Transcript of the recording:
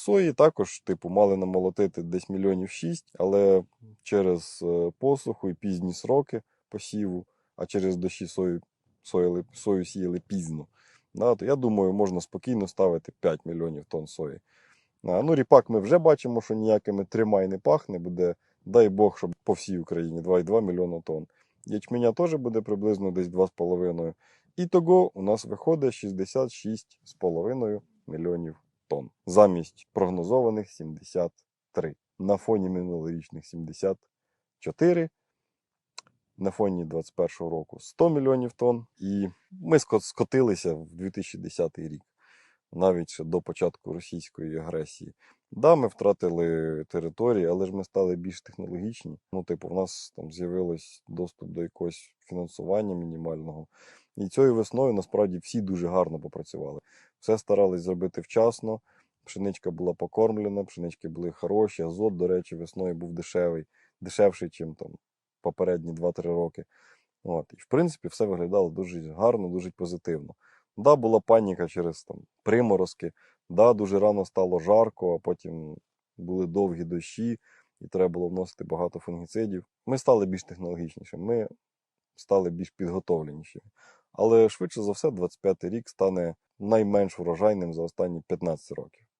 Сої також, типу, мали намолотити десь мільйонів шість, але через е, посуху і пізні сроки посіву, а через дощі сою, соїли, сою сіяли пізно. Да, то я думаю, можна спокійно ставити 5 мільйонів тонн сої. А, ну, ріпак ми вже бачимо, що ніякими трьома й не пахне, буде, дай Бог, щоб по всій Україні 2,2 мільйона тонн. Ячменя теж буде приблизно десь 2,5. І того у нас виходить 66,5 мільйонів тонн. Замість прогнозованих 73. На фоні минулорічних 74. На фоні 2021 року 100 мільйонів тонн. І ми скотилися в 2010 рік, навіть до початку російської агресії. Да, ми втратили території, але ж ми стали більш технологічні. Ну, типу, в нас там з'явилось доступ до якогось фінансування мінімального. І цією весною насправді всі дуже гарно попрацювали. Все старались зробити вчасно. Пшеничка була покормлена, пшенички були хороші, азот, до речі, весною був дешевий, дешевший, ніж там попередні 2-3 роки. От. І в принципі все виглядало дуже гарно, дуже позитивно. Да, була паніка через там, приморозки, да, дуже рано стало жарко, а потім були довгі дощі, і треба було вносити багато фунгіцидів. Ми стали більш технологічнішими, ми стали більш підготовленішими. Але швидше за все, 25-й рік стане найменш врожайним за останні 15 років.